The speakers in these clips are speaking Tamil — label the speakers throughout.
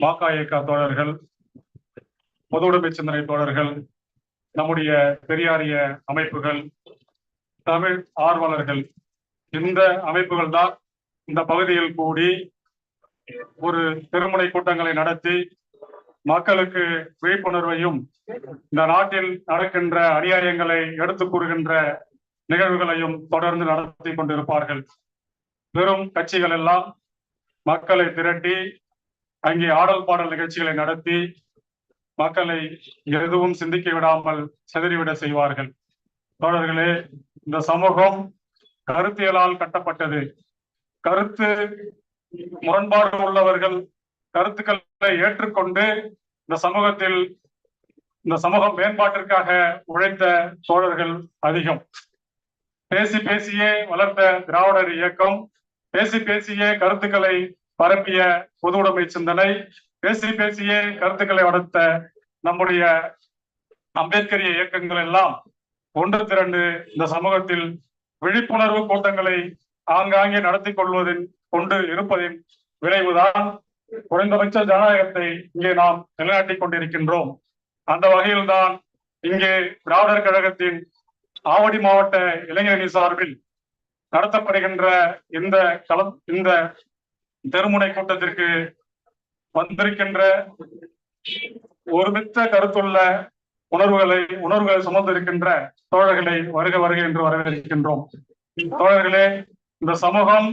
Speaker 1: மாக்கா இயக்க தோழர்கள் பொது உடைமை சிந்தனை தோழர்கள் நம்முடைய பெரியாரிய அமைப்புகள் தமிழ் ஆர்வலர்கள் இந்த அமைப்புகள் தான் இந்த பகுதியில் கூடி ஒரு திருமுனை கூட்டங்களை நடத்தி மக்களுக்கு விழிப்புணர்வையும் இந்த நாட்டில் நடக்கின்ற அநியாயங்களை எடுத்து கூறுகின்ற நிகழ்வுகளையும் தொடர்ந்து நடத்தி கொண்டிருப்பார்கள். பெரும் கட்சிகள் எல்லாம் மக்களை திரட்டி அங்கே ஆடல் பாடல் நிகழ்ச்சிகளை நடத்தி மக்களை எதுவும் சிந்திக்க விடாமல் செதறிவிட செய்வார்கள். தோழர்களே இந்த சமூகம் கருத்தியலால் கட்டப்பட்டது. கருத்து முரண்பாடு உள்ளவர்கள் கருத்துக்களை ஏற்றுக்கொண்டு இந்த சமூகத்தில் இந்த சமூகம் மேம்பாட்டிற்காக உழைத்த தோழர்கள் அதிகம். பேசி பேசியே வளர்ந்த திராவிடர் இயக்கம் பேசி பேசியே கருத்துக்களை பரப்பிய பொது உடைமை சிந்தனை பேசி பேசியே கருத்துக்களை வளர்த்த நம்முடைய அம்பேத்கரிய இயக்கங்கள் எல்லாம் ஒன்று திரண்டு இந்த சமூகத்தில் விழிப்புணர்வு கூட்டங்களை ஆங்காங்கே நடத்தி கொள்வதின் கொண்டு இருப்பதின் விளைவுதான் குறைந்தபட்ச ஜனநாயகத்தை இங்கே நாம் நிலைநாட்டிக் கொண்டிருக்கின்றோம். அந்த வகையில்தான் இங்கே திராவிடர் கழகத்தின் ஆவடி மாவட்ட இளைஞரணி சார்பில் நடத்தப்படுகின்ற இந்த களம் இந்த தெருமுனை கூட்டத்திற்கு வந்திருக்கின்ற ஒருமித்த கருத்துள்ள உணர்வுகளை உணர்வுகளை சுமந்திருக்கின்ற தோழர்களை வருக வருக என்று வரவேற்கின்றோம். தோழர்களே இந்த சமூகம்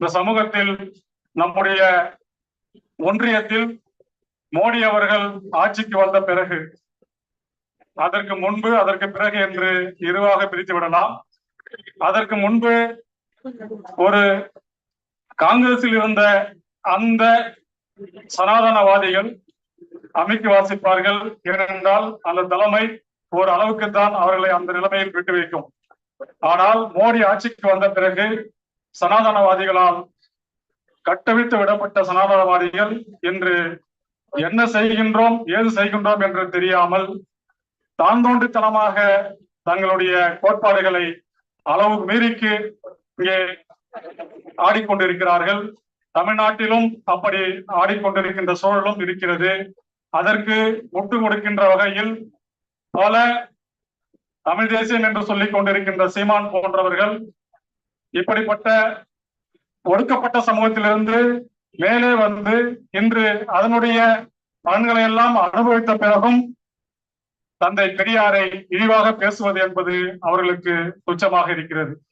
Speaker 1: இந்த சமூகத்தில் நம்முடைய ஒன்றியத்தில் மோடி அவர்கள் ஆட்சிக்கு வந்த பிறகு அதற்கு முன்பு அதற்கு பிறகு என்று இருவாக பிரித்து விடலாம் அதற்கு முன்பு ஒரு காங்கிரஸில் இருந்த அந்த சனாதனவாதிகள் அமைக்கு வாசிப்பார்கள் ஏனென்றால் அந்த தலைமை ஒரு அளவுக்கு தான் அவர்களை அந்த நிலைமையில் விட்டு வைக்கும். ஆனால் மோடி ஆட்சிக்கு வந்த பிறகு சனாதனவாதிகளால் கட்டவிழ்த்து விடப்பட்ட சனாதனவாதிகள் என்று என்ன செய்கின்றோம் ஏது செய்கின்றோம் என்று தெரியாமல் தான் தோன்றித்தனமாக தங்களுடைய கோட்பாடுகளை அளவு மீறிக்கு இங்கே ஆடிக்கொண்டிருக்கிறார்கள். தமிழ்நாட்டிலும் அப்படி ஆடிக்கொண்டிருக்கின்ற சூழலும் இருக்கிறது. அதற்கு முட்டு கொடுக்கின்ற வகையில் பல தமிழ் தேசியம் என்று சொல்லிக் கொண்டிருக்கின்ற சீமான் போன்றவர்கள் இப்படிப்பட்ட ஒடுக்கப்பட்ட சமூகத்திலிருந்து மேலே வந்து இன்று அதனுடைய பலன்களை எல்லாம் அனுபவித்த பிறகும் தந்தை பெரியாரை இழிவாக பேசுவது என்பது அவர்களுக்கு துச்சமாக இருக்கிறது.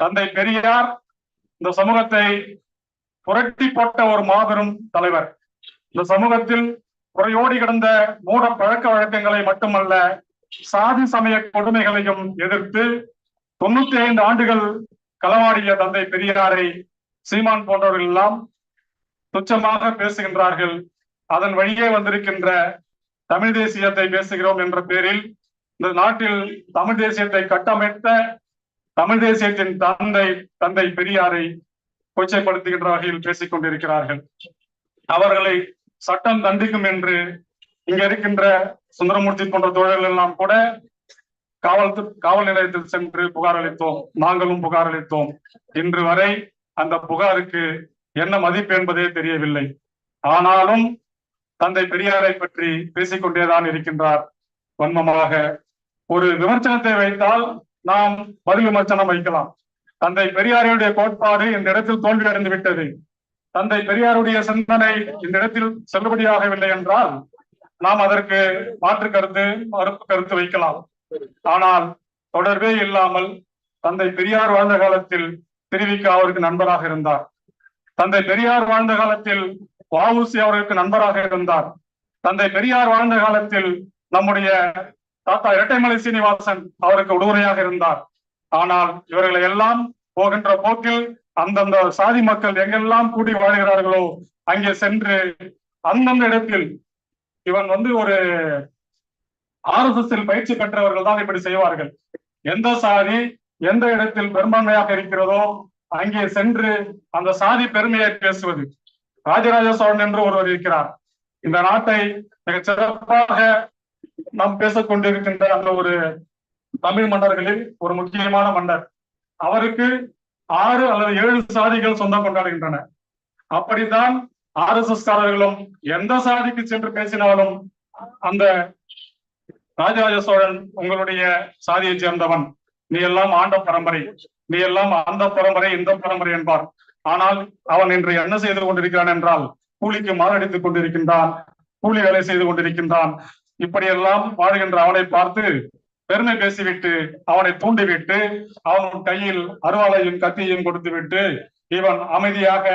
Speaker 1: தந்தை பெரியார் இந்த சமூகத்தை புரட்டி போட்ட ஒரு மாபெரும் தலைவர். இந்த சமூகத்தில் குறையோடி கிடந்த மூட பழக்க வழக்கங்களை மட்டுமல்ல சாதி சமய கொடுமைகளையும் எதிர்த்து தொண்ணூத்தி ஐந்து ஆண்டுகள் களவாடிய தந்தை பெரியாரை சீமான் போன்றவர்கள் எல்லாம் துச்சமாக பேசுகின்றார்கள். அதன் வழியே வந்திருக்கின்ற தமிழ் தேசியத்தை பேசுகிறோம் என்ற பேரில் இந்த நாட்டில் தமிழ் தேசியத்தை கட்டமைத்த தமிழ் தேசியத்தின் தந்தை தந்தை பெரியாரை கொச்சைப்படுத்துகின்ற வகையில் பேசிக் கொண்டிருக்கிறார்கள். அவர்களை சட்டம் தண்டிக்கும் என்று இங்க இருக்கின்ற சுந்தரமூர்த்தி போன்ற தோழர்கள் எல்லாம் கூட காவல் காவல் நிலையத்தில் சென்று புகார் அளித்தோம். நாங்களும் புகார் அளித்தோம். இன்று வரை அந்த புகாருக்கு என்ன மதிப்பு என்பதே தெரியவில்லை. ஆனாலும் தந்தை பெரியாரை பற்றி பேசிக்கொண்டேதான் இருக்கின்றார். வன்மமாக ஒரு விமர்சனத்தை வைத்தால் நாம் பதில் விமர்சனம் வைக்கலாம். தந்தை பெரியாருடைய கோட்பாடு இந்த இடத்தில் தோல்வி அடைந்து விட்டது. தந்தை பெரியாருடைய சிந்தனை இந்த இடத்தில் செல்லுபடியாகவில்லை என்றால் நாம் அதற்கு மாற்று கருத்து மறுப்பு கருத்து வைக்கலாம். ஆனால் தொடர்பே இல்லாமல் தந்தை பெரியார் வாழ்ந்த காலத்தில் திருவிக்க அவருக்கு நண்பராக இருந்தார். தந்தை பெரியார் வாழ்ந்த காலத்தில் வாவுசி அவருக்கு நண்பராக இருந்தார். தந்தை பெரியார் வாழ்ந்த காலத்தில் நம்முடைய தாத்தா இரட்டைமலை சீனிவாசன் அவருக்கு உடுமுறையாக இருந்தார். ஆனால் இவர்களை எல்லாம் போகின்ற போக்கில் அந்தந்த சாதி மக்கள் எங்கெல்லாம் கூடி வாழ்கிறார்களோ அங்கே சென்று அந்தந்த இடத்தில் இவன் வந்து ஒரு ஆர் எஸ் எஸ் பயிற்சி பெற்றவர்கள் தான் இப்படி செய்வார்கள். எந்த சாதி எந்த இடத்தில் பெரும்பான்மையாக இருக்கிறதோ அங்கே சென்று அந்த சாதி பெருமையை பேசுவது. ராஜராஜ சோழன் என்று ஒருவர் இருக்கிறார். இந்த நாட்டை மிக சிறப்பாக நாம் பேசிக் கொண்டிருக்கின்ற அந்த ஒரு தமிழ் மன்னர்களில் ஒரு முக்கியமான மன்னர். அவருக்கு ஆறு அல்லது ஏழு சாதிகள் சொந்தம் கொண்டாடுகின்றன. அப்படித்தான் ஆர் எஸ் எஸ் காரர்களும் எந்த சாதிக்கு சென்று பேசினாலும் அந்த ராஜராஜ சோழன் உங்களுடைய சாதியைச் சேர்ந்தவன். நீ எல்லாம் ஆண்ட பரம்பரை. நீ எல்லாம் அந்த பரம்பரை இந்த பரம்பரை என்பார். ஆனால் அவன் இன்று என்ன செய்து கொண்டிருக்கிறான் என்றால் கூலிக்கு மாரடித்துக் கொண்டிருக்கின்றான் கூலி வேலை செய்து கொண்டிருக்கின்றான். இப்படியெல்லாம் வாழ்கின்ற அவனை பார்த்து பெருமை பேசிவிட்டு அவனை தூண்டிவிட்டு அவன் கையில் அருவாளையும் கத்தியையும் கொடுத்துவிட்டு இவன் அமைதியாக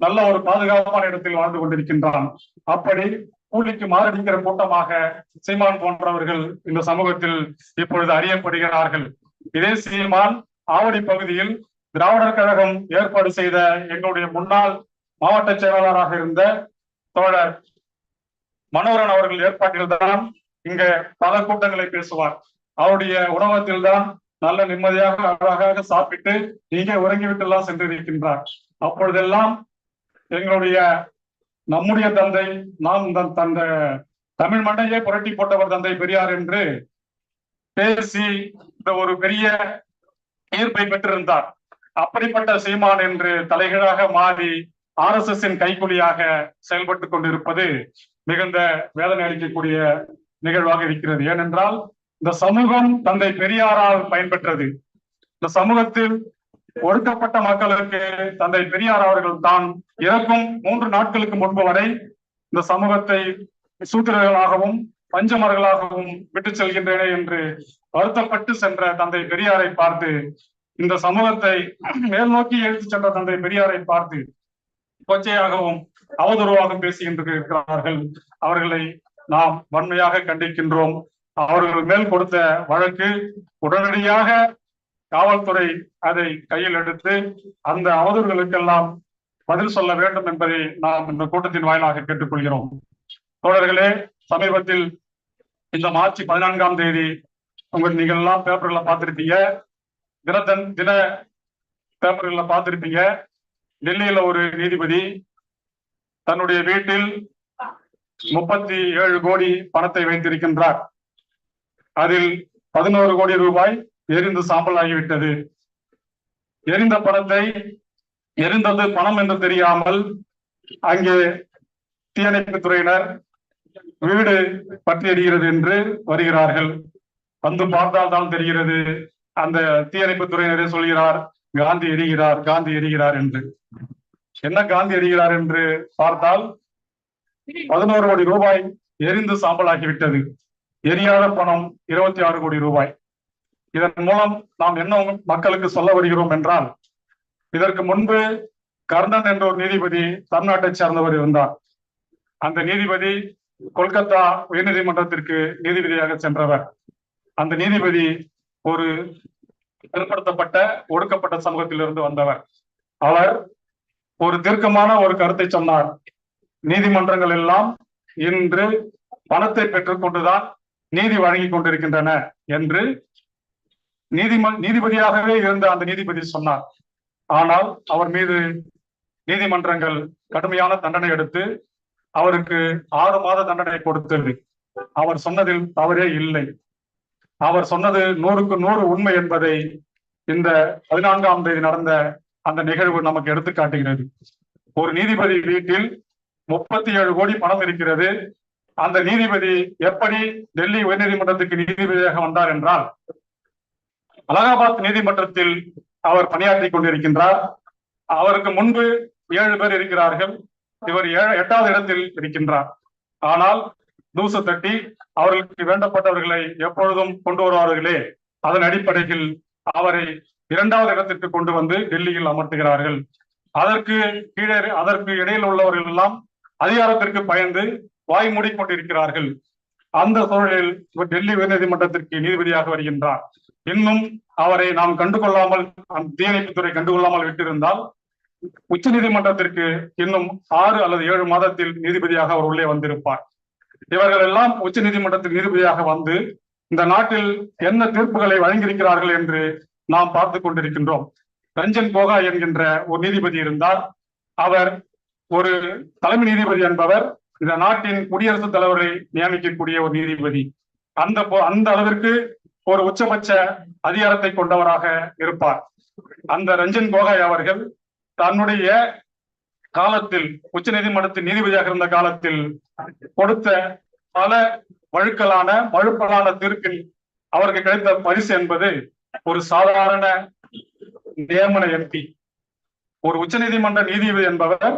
Speaker 1: நல்ல ஒரு பாதுகாப்பான இடத்தில் வாழ்ந்து கொண்டிருக்கின்றான். அப்படி கூலிக்கு மாரடிக்கிற கூட்டமாக சீமான் போன்றவர்கள் இந்த சமூகத்தில் இப்பொழுது அறியப்படுகிறார்கள். இதே சீமான் ஆவடி பகுதியில் திராவிடர் கழகம் ஏற்பாடு செய்த எங்களுடைய முன்னாள் மாவட்ட செயலாளராக இருந்த தோழர் மனோகரன் அவர்கள் ஏற்பாட்டில் தான் இங்க பல கூட்டங்களை பேசுவார். அவருடைய உணவகத்தில் தான் நல்ல நிம்மதியாக அழகாக சாப்பிட்டு இங்கே உறங்கிவிட்டு எல்லாம் சென்றிருக்கின்றார். அப்பொழுதெல்லாம் எங்களுடைய நம்முடைய தந்தை நாம் தன் தந்த தமிழ் மண்ணையே புரட்டி போட்டவர் தந்தை பெரியார் என்று பேசி இந்த ஒரு பெரிய ஈர்ப்பை பெற்றிருந்தார். அப்படிப்பட்ட சீமான் என்று தலைகீழாக மாறி ஆர் எஸ் எஸ் கைக்குலியாக செயல்பட்டுக் கொண்டிருப்பது மிகுந்த வேதனை அளிக்கக்கூடிய நிகழ்வாக இருக்கிறது. ஏனென்றால் இந்த சமூகம் தந்தை பெரியாரால் பயன்பெற்றது. இந்த சமூகத்தில் ஒடுக்கப்பட்ட மக்களுக்கு தந்தை பெரியார் அவர்கள் தான் இறக்கும் மூன்று நாட்களுக்கு முன்பு வரை இந்த சமூகத்தை சூத்திரர்களாகவும் பஞ்சமர்களாகவும் விட்டு செல்கின்றன என்று வருத்தப்பட்டு சென்ற தந்தை பெரியாரை பார்த்து இந்த சமூகத்தை மேல் நோக்கி எழுத்து சென்ற தந்தை பெரியாரை பார்த்து கொச்சையாகவும் அவதூறாகவும் பேசுகின்றிருக்கிறார்கள். அவர்களை நாம் வன்மையாக கண்டிக்கின்றோம். அவர்கள் மேல் கொடுத்த வழக்கு உடனடியாக காவல்துறை அதை கையில் எடுத்து அந்த அவதூறுகளுக்கெல்லாம் பதில் சொல்ல வேண்டும் என்பதை நாம் இந்த கூட்டத்தின் வாயிலாக கேட்டுக்கொள்கிறோம். தோழர்களே சமீபத்தில் இந்த மார்ச் பதினான்காம் தேதி உங்கள் நீங்கள் எல்லாம் பேப்பர்ல பார்த்திருப்பீங்க. தினத்தன் தின பேப்பர்ல பார்த்திருப்பீங்க. டெல்லியில ஒரு நீதிபதி தன்னுடைய வீட்டில் முப்பத்தி ஏழு கோடி பணத்தை வைத்திருக்கின்றார். அதில் பதினோரு கோடி ரூபாய் எரிந்து சாம்பல் ஆகிவிட்டது. எரிந்த பணத்தை எரிந்தது பணம் என்று தெரியாமல் அங்கே தீயணைப்பு துறையினர் வீடு பற்றி எரிகிறது என்று வருகிறார்கள். வந்து பார்த்தால் தான் தெரிகிறது. அந்த தீயணைப்பு துறையினரே சொல்கிறார் காந்தி எரிகிறார் காந்தி எரிகிறார் என்று. என்ன காந்தி அடிகிறார் என்று பார்த்தால் பதினோரு கோடி ரூபாய் எரிந்து சாம்பலாகிவிட்டது. எரியாத பணம் இருபத்தி ஆறு கோடி ரூபாய். இதன் மூலம் நாம் என்ன மக்களுக்கு சொல்ல வருகிறோம் என்றால் இதற்கு முன்பு கர்ணன் என்ற ஒரு நீதிபதி தமிழ்நாட்டை சார்ந்தவர் இருந்தார். அந்த நீதிபதி கொல்கத்தா உயர்நீதிமன்றத்திற்கு நீதிபதியாக சென்றவர். அந்த நீதிபதி ஒரு பிற்படுத்தப்பட்ட ஒடுக்கப்பட்ட சமூகத்திலிருந்து வந்தவர். அவர் ஒரு தீர்க்கமான ஒரு கருத்தை சொன்னார். நீதிமன்றங்கள் எல்லாம் இன்று பணத்தை பெற்றுக்கொண்டுதான் நீதி வழங்கி கொண்டிருக்கின்றன என்று நீதிம நீதிபதியாகவே இருந்த அந்த நீதிபதி சொன்னார். ஆனால் அவர் மீது நீதிமன்றங்கள் கடுமையான தண்டனை எடுத்து அவருக்கு ஆறு மாத தண்டனை கொடுத்தது. அவர் சொன்னதில் தவறே இல்லை. அவர் சொன்னது நூறுக்கு நூறு உண்மை என்பதை இந்த பதினான்காம் தேதி நடந்த அந்த நிகழ்வு நமக்கு எடுத்து காட்டுகிறது ஒரு நீதிபதி வீட்டில் முப்பத்தி ஏழு கோடி பணம் இருக்கிறது. அந்த நீதிபதி எப்படி டெல்லி உயர்நீதிமன்றத்துக்கு நீதிபதியாக வந்தார் என்றால் அலகாபாத் நீதிமன்றத்தில் அவர் பணியாற்றி கொண்டிருக்கின்றார். அவருக்கு முன்பு ஏழு பேர் இருக்கிறார்கள். இவர் எட்டாவது இடத்தில் இருக்கின்றார். ஆனால் தூசு தட்டி அவர்களுக்கு வேண்டப்பட்டவர்களை எப்பொழுதும் கொண்டு வருவார்களே. அதன் அடிப்படையில் அவரை இரண்டாவது இடத்திற்கு கொண்டு வந்து டெல்லியில் அமர்த்துகிறார்கள். அதற்கு கீழே அதற்கு இடையில் உள்ளவர்கள் எல்லாம் அதிகாரத்திற்கு பயந்து வாய் மூடிக்கொண்டிருக்கிறார்கள். அந்த சூழலில் இவர் டெல்லி உயர்நீதிமன்றத்திற்கு நீதிபதியாக வருகின்றார். இன்னும் அவரை நாம் கண்டுகொள்ளாமல் தீயணைப்புத்துறை கண்டுகொள்ளாமல் விட்டிருந்தால் உச்ச நீதிமன்றத்திற்கு இன்னும் ஆறு அல்லது ஏழு மாதத்தில் நீதிபதியாக அவர் உள்ளே வந்திருப்பார். இவர்கள் எல்லாம் உச்ச நீதிமன்றத்தில் நீதிபதியாக வந்து இந்த நாட்டில் என்ன தீர்ப்புகளை வழங்கியிருக்கிறார்கள் என்று நாம் பார்த்து கொண்டிருக்கின்றோம். ரஞ்சன் கோகா என்கின்ற ஒரு நீதிபதி இருந்தார். அவர் ஒரு தலைமை நீதிபதி என்பவர் இந்த நாட்டின் குடியரசுத் தலைவரை நியமிக்கக்கூடிய ஒரு நீதிபதி. அந்த அந்த அளவிற்கு ஒரு உச்சபட்ச அதிகாரத்தை கொண்டவராக இருப்பார். அந்த ரஞ்சன் கோகாய் அவர்கள் தன்னுடைய காலத்தில் உச்ச நீதிமன்றத்தின் நீதிபதியாக இருந்த காலத்தில் கொடுத்த பல வழுக்கலான மழுப்பலான தீர்ப்பில் அவருக்கு கிடைத்த பரிசு என்பது ஒரு சாதாரண நியமன எம்பி ஒரு உச்சநீதிமன்ற நீதிபதி என்பவர்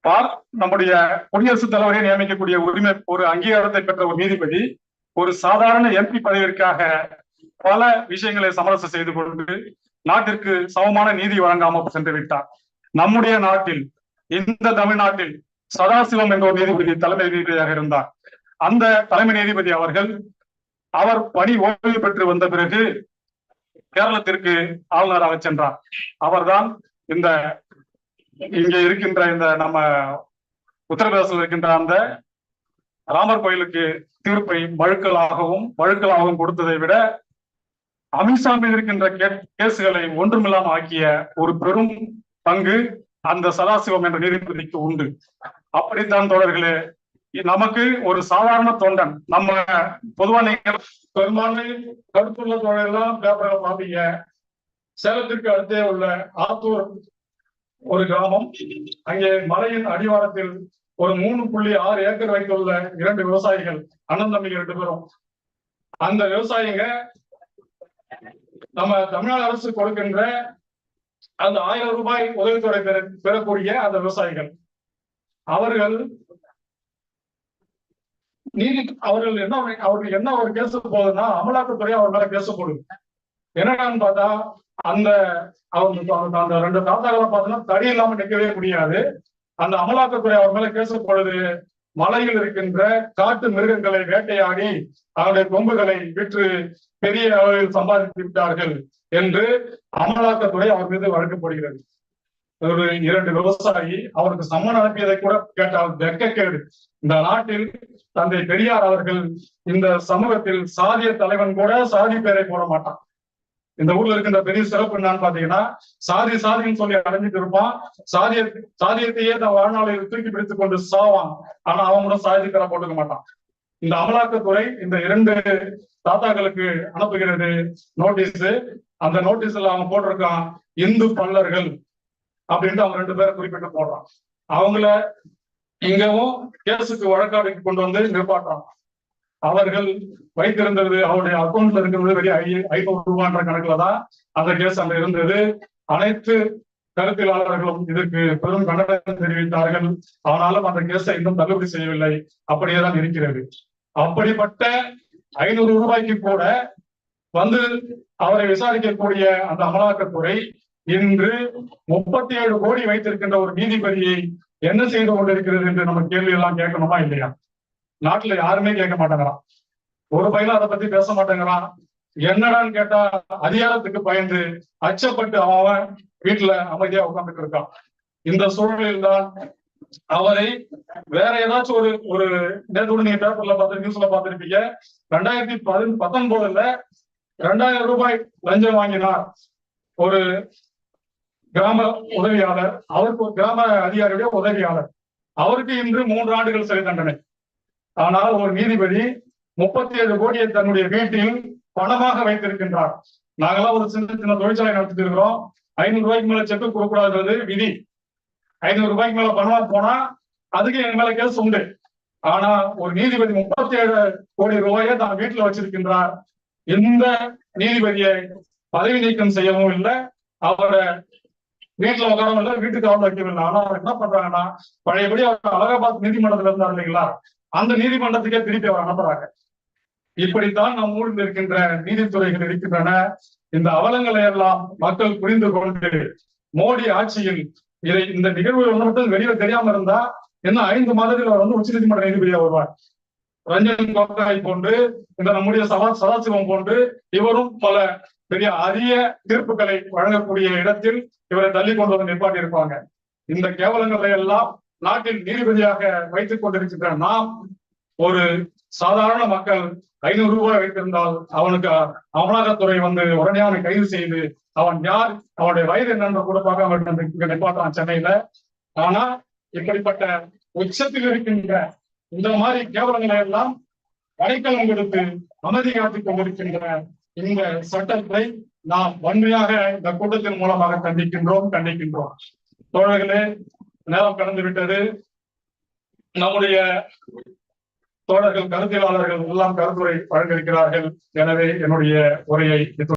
Speaker 1: பார் நம்முடைய குடியரசுத் தலைவரை நியமிக்கக்கூடிய உரிமை ஒரு அங்கீகாரத்தை பெற்ற ஒரு நீதிபதி ஒரு சாதாரண எம்பி பதவிற்காக பல விஷயங்களை சமரசம் செய்து கொண்டு நாட்டிற்கு சமமான நீதி வழங்காமல் சென்று விட்டார். நம்முடைய நாட்டில் இந்த தமிழ்நாட்டில் சதாசிவம் என்ற ஒரு நீதிபதி தலைமை நீதிபதியாக இருந்தார். அந்த தலைமை நீதிபதி அவர்கள் அவர் பணி ஓய்வு பெற்று வந்த பிறகு கேரளத்திற்கு ஆளுநராக சென்றார். அவர்தான் இந்த இங்க இருக்கின்ற இந்த நம்ம உத்தரப்பிரதேசத்தில் இருக்கின்ற அந்த ராமர் கோயிலுக்கு தீர்ப்பை மழுக்களாகவும் மழுக்களாகவும் கொடுத்ததை விட அமித்ஷா மீது இருக்கின்ற கேசுகளை ஒன்றுமில்லாம ஆக்கிய ஒரு பெரும் பங்கு அந்த சதாசிவம் என்ற நீதிபதிக்கு உண்டு. அப்படித்தான் தோழர்களே நமக்கு ஒரு சாதாரண தொண்டன். நம்ம பொதுவா நீங்க பெரும்பான்மை கருத்துள்ள தோழர்கள்லாம் பேப்பர்ல பாப்பீங்க சேலத்திற்கு அடுத்தே உள்ள ஆத்தூர் ஒரு கிராமம். அங்கே மலையின் அடிவாரத்தில் ஒரு மூணு புள்ளி ஆறு ஏக்கர் வைத்துள்ள இரண்டு விவசாயிகள் அண்ணன் தம்பி ரெண்டு பேரும். அந்த விவசாயிங்க நம்ம தமிழ்நாடு அரசு கொடுக்கின்ற அந்த ஆயிரம் ரூபாய் உதவித்தொகை பெற பெறக்கூடிய அந்த விவசாயிகள். அவர்கள் நீதி அவர்கள் என்ன அவர்கள் என்ன ஒரு பேச போகுதுன்னா அமலாக்கத்துறை அவர் மேல கேஸ் போடுது. என்னன்னு பார்த்தா அந்த அவங்க அந்த ரெண்டு தாத்தாக்களை பார்த்தோம்னா தடி இல்லாம நிற்கவே முடியாது. அந்த அமலாக்கத்துறை அவர் மேல கேஸ் போடுது. மலையில் இருக்கின்ற காட்டு மிருகங்களை வேட்டையாடி அவருடைய கொம்புகளை விற்று பெரிய அளவில் சம்பாதித்து விட்டார்கள் என்று அமலாக்கத்துறை அவர் மீது வழங்கப்படுகிறது ஒரு இரண்டு விவசாயி அவருக்கு சம்மன் அனுப்பியதை கூட கேட்டால் வெக்கக்கேடு இந்த நாட்டில் தந்தை பெரியார் அவர்கள் இந்த சமூகத்தில் சாதிய தலைவன் கூட சாதி பேரை போட மாட்டான். இந்த ஊர்ல இருக்கின்ற பெரிய சிறப்பு என்னன்னு பாத்தீங்கன்னா சாதி சாதின்னு சொல்லி அடைஞ்சிட்டு இருப்பான். சாதிய சாதியத்தையே தன் வாழ்நாளில் தூக்கி பிடித்துக் கொண்டு சாவான். ஆனா அவன் கூட சாதி பேரை போட்டுக்க மாட்டான். இந்த அமலாக்கத்துறை இந்த இரண்டு தாத்தாக்களுக்கு அனுப்புகிறது நோட்டீஸ் அந்த நோட்டீஸ்ல அவன் போட்டிருக்கான் இந்து பல்லர்கள். அப்படின்ட்டு அவங்க ரெண்டு பேரை குறிப்பிட்டு போடுறான். அவங்கள இங்கவும் கேஸுக்கு வழக்காடுக்கு கொண்டு வந்து நிற்பாட்டான். அவர்கள் வைத்திருந்தது அவருடைய அக்கௌண்ட்ல இருக்கிறது வெறும் ஐ ஐநூறு ரூபான்ற கணக்குல தான் அந்த கேஸ் அங்க இருந்தது. அனைத்து கருத்தியலாளர்களும் இதற்கு பெரும் கண்டனம் தெரிவித்தார்கள். ஆனாலும் அந்த கேஸை இன்னும் தள்ளுபடி செய்யவில்லை. அப்படியே தான் இருக்கிறது. அப்படிப்பட்ட ஐநூறு ரூபாய்க்கு கூட வந்து அவரை விசாரிக்கக்கூடிய அந்த அமலாக்கத்துறை இன்று முப்பத்தி ஏழு கோடி வைத்திருக்கின்ற ஒரு நீதிபதியை என்ன செய்து கொண்டிருக்கிறது என்று நம்ம கேள்வி எல்லாம் கேட்கணுமா இல்லையா? நாட்டுல யாருமே கேட்க மாட்டேங்கிறான். ஒரு பையனும் அதை பத்தி பேச மாட்டேங்கிறான். என்னடான்னு கேட்டா அதிகாரத்துக்கு பயந்து அச்சப்பட்டு அவன் வீட்டுல அமைதியா உட்கார்ந்துட்டு இருக்கான். இந்த சூழலில் தான் அவரை வேற ஏதாச்சும் ஒரு ஒரு நேற்று நீங்க பேப்பர்ல பார்த்து நியூஸ்ல பார்த்திருப்பீங்க. ரெண்டாயிரத்தி பதி பத்தொன்பதுல ரெண்டாயிரம் ரூபாய் லஞ்சம் வாங்கினார். ஒரு கிராம உதவியாளர் அவருக்கு கிராம அதிகாரியுடைய உதவியாளர். அவருக்கு இன்று மூன்று ஆண்டுகள் சிறை தண்டனை. ஆனால் ஒரு நீதிபதி முப்பத்தி ஏழு கோடியை தன்னுடைய வீட்டில் பணமாக வைத்திருக்கின்றார். நாங்கெல்லாம் ஒரு சின்ன சின்ன தொழிற்சாலை நடத்திட்டு இருக்கிறோம். ஐநூறு ரூபாய்க்கு மேல செக்கு கொடுக்கூடாது விதி. ஐநூறு ரூபாய்க்கு மேல பணமா போனா அதுக்கு என் மேல கேஸ் உண்டு. ஆனா ஒரு நீதிபதி முப்பத்தி ஏழு கோடி ரூபாயை தான் வீட்டுல வச்சிருக்கின்றார். எந்த நீதிபதியை பதவி நீக்கம் செய்யவும் இல்லை. அவரை வீட்டுல உட்காரவும் இல்லை வீட்டுக்கு அவன் வைக்கவில்லை ஆனா என்ன பண்றாங்கன்னா பழையபடி அவர் அலகாபாத் நீதிமன்றத்துல இருந்தார் இல்லைங்களா? அந்த நீதிமன்றத்துக்கே திருப்பி அவர் அனுப்புறாங்க. இப்படித்தான் நம் ஊரில் இருக்கின்ற நீதித்துறைகள் இருக்கின்றன. இந்த அவலங்களை எல்லாம் மக்கள் புரிந்து கொண்டு மோடி ஆட்சியில் இதை இந்த நிகழ்வுகள் மட்டும் வெளியில தெரியாம இருந்தா இன்னும் ஐந்து மாதத்தில் அவர் வந்து உச்ச நீதிமன்ற நீதிபதியா வருவார்? ரஞ்சன் கோகாய் போன்று இந்த நம்முடைய சதா சதாசிவம் போன்று இவரும் பல பெரிய அரிய தீர்ப்புகளை வழங்கக்கூடிய இடத்தில் இவரை தள்ளி கொண்டு வந்து நிற்பாட்டி இருப்பாங்க இந்த கேவலங்களை எல்லாம் நாட்டின் நீதிபதியாக வைத்துக் கொண்டிருக்கின்ற நாம் ஒரு சாதாரண மக்கள் ஐநூறு ரூபாய் வைத்திருந்தால் அவனுக்கு அமலாக்கத்துறை வந்து உடனே அவனை கைது செய்து அவன் யார் அவனுடைய வயது என்னன்னு கூட பார்க்காம இங்க நிப்பாட்டான் சென்னையில. ஆனா இப்படிப்பட்ட உச்சத்தில் இருக்கின்ற இந்த மாதிரி கேவலங்களை எல்லாம் அடைக்கலம் கொடுத்து அமைதி காத்துக் கொண்டிருக்கின்ற இந்த சட்டத்தை நாம் வன்மையாக இந்த கூட்டத்தின் மூலமாக கண்டிக்கின்றோம் கண்டிக்கின்றோம். தோழர்களே நேரம் கடந்து விட்டது. நம்முடைய தோழர்கள் கருத்தியலாளர்கள் எல்லாம் கருத்துரை வழங்கியிருக்கிறார்கள் எனவே என்னுடைய உரையை